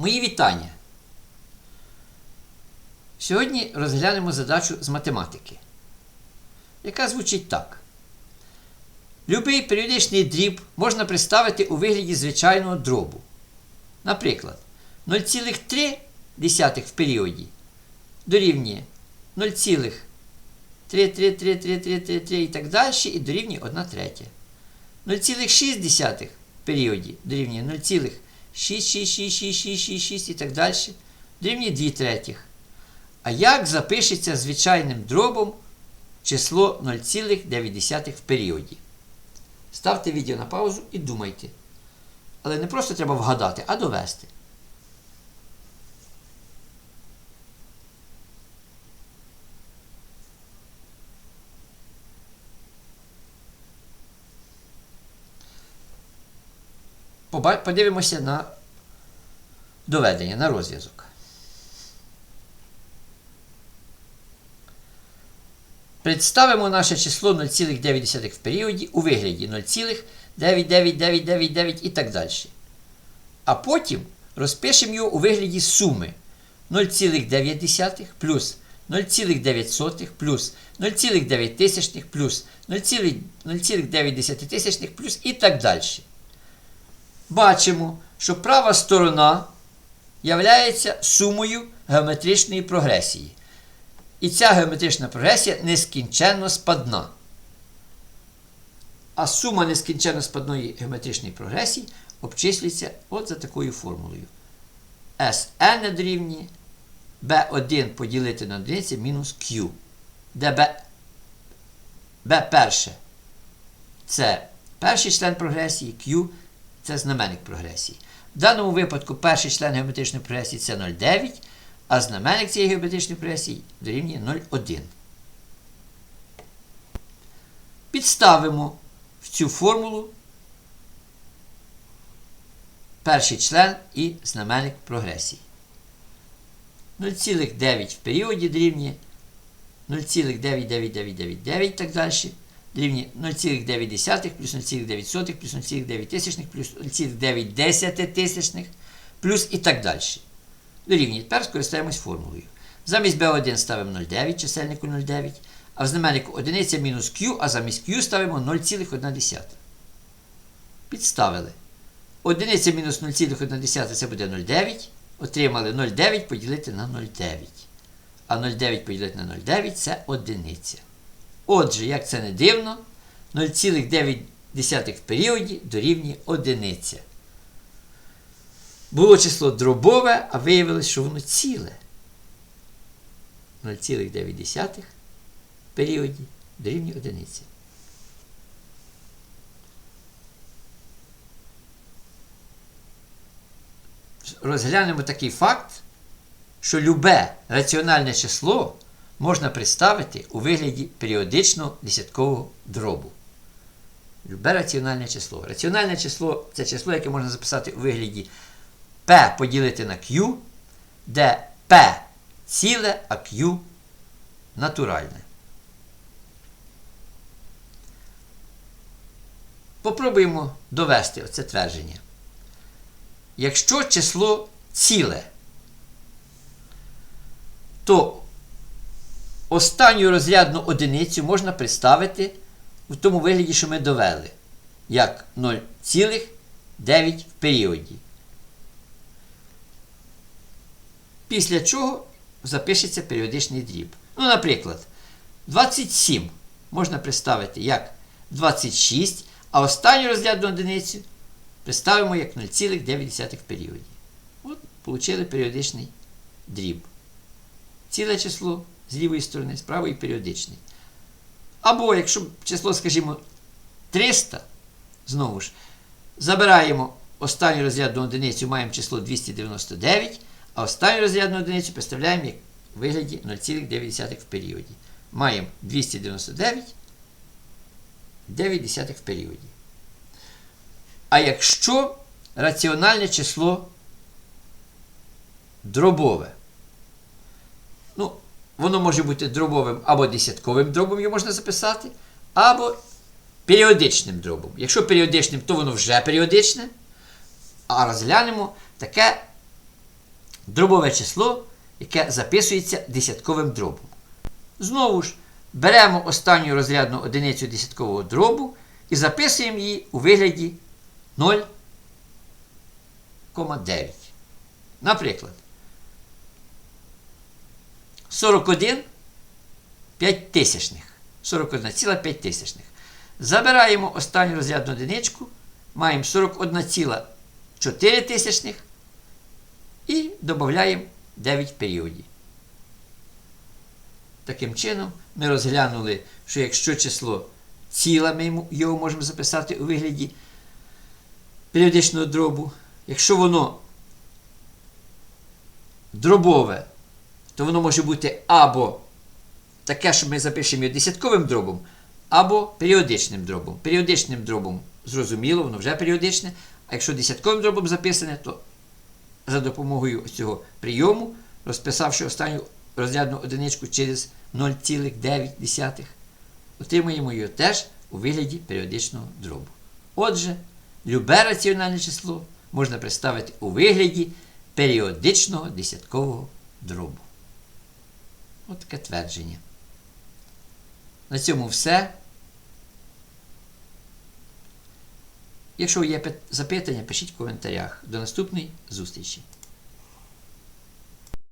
Мої вітання. Сьогодні розглянемо задачу з математики, яка звучить так. Любий періодичний дріб можна представити у вигляді звичайного дробу. Наприклад, 0,3 в періоді дорівнює 0,3333333 і так далі, і дорівнює 1 третя. 0,6 в періоді дорівнює 0,6666666 і так далі, дорівнює 2 третіх. А як запишеться звичайним дробом число 0,9 в періоді? Ставте відео на паузу і думайте. Але не просто треба вгадати, а довести. Подивимося на доведення, на розв'язок. Представимо наше число 0,9 в періоді у вигляді 0,99999 і так далі. А потім розпишемо його у вигляді суми 0,9 плюс 0,9 плюс 0,9 плюс 0,9 плюс і так далі. Бачимо, що права сторона являється сумою геометричної прогресії. І ця геометрична прогресія нескінченно спадна. А сума нескінченно спадної геометричної прогресії обчислюється от за такою формулою. Sn дорівнює b1 поділити на одиницю мінус Q, де b, b перше це перший член прогресії, Q це знаменник прогресії. В даному випадку перший член геометричної прогресії це 0,9, а знаменник цієї геометричної прогресії дорівнює 0,1. Підставимо в цю формулу перший член і знаменник прогресії. 0,9 в періоді дорівнює 0,99999 і так далі. Дорівнює 0,9 плюс 0,9 плюс 0,9 тисячних плюс 0,9 тисячних плюс і так далі. Дорівнює. Тепер скористаємось формулою. Замість b1 ставимо 0,9 чисельнику 0,9, а в знаменнику 1 мінус q, а замість q ставимо 0,1. Підставили. 1 мінус 0,1 це буде 0,9. Отримали 0,9 поділити на 0,9. А 0,9 поділити на 0,9 це одиниця. Отже, як це не дивно, 0,9 в періоді дорівнює одиниця. Було число дробове, а виявилось, що воно ціле. 0,9 в періоді дорівнює одиниці. Розглянемо такий факт, що любе раціональне число можна представити у вигляді періодичного десяткового дробу. Любе раціональне число. Раціональне число це число, яке можна записати у вигляді P поділити на Q, де P ціле, а Q натуральне. Попробуємо довести оце твердження. Якщо число ціле, то останню розрядну одиницю можна представити в тому вигляді, що ми довели, як 0,9 в періоді. Після чого запишеться періодичний дріб. Ну, наприклад, 27 можна представити як 26, а останню розрядну одиницю представимо як 0,9 в періоді. От, отримали періодичний дріб. Ціле число з лівої сторони, з правої періодичний. Або, якщо число, скажімо, 300, знову ж, забираємо останню розрядну одиницю, маємо число 299, а останню розрядну одиницю представляємо як в вигляді 0,9 в періоді. Маємо 299, 9 в періоді. А якщо раціональне число дробове, воно може бути дробовим або десятковим дробом, його можна записати, або періодичним дробом. Якщо періодичним, то воно вже періодичне. А розглянемо таке дробове число, яке записується десятковим дробом. Знову ж, беремо останню розрядну одиницю десяткового дробу і записуємо її у вигляді 0,9. Наприклад, 41 5 тисячних. 41,5 тисячних. Забираємо останню розрядну одиничку, маємо 41,4 тисячних і додаємо 9 періодів. Таким чином, ми розглянули, що якщо число ціле, ми його можемо записати у вигляді періодичного дробу. Якщо воно дробове, то воно може бути або таке, що ми запишемо його десятковим дробом, або періодичним дробом. Періодичним дробом зрозуміло, воно вже періодичне. А якщо десятковим дробом записане, то за допомогою цього прийому, розписавши останню розрядну одиничку через 0,9, отримуємо його теж у вигляді періодичного дробу. Отже, любе раціональне число можна представити у вигляді періодичного десяткового дробу. От твердження. На цьому все. Якщо є запитання, пишіть в коментарях. До наступної зустрічі!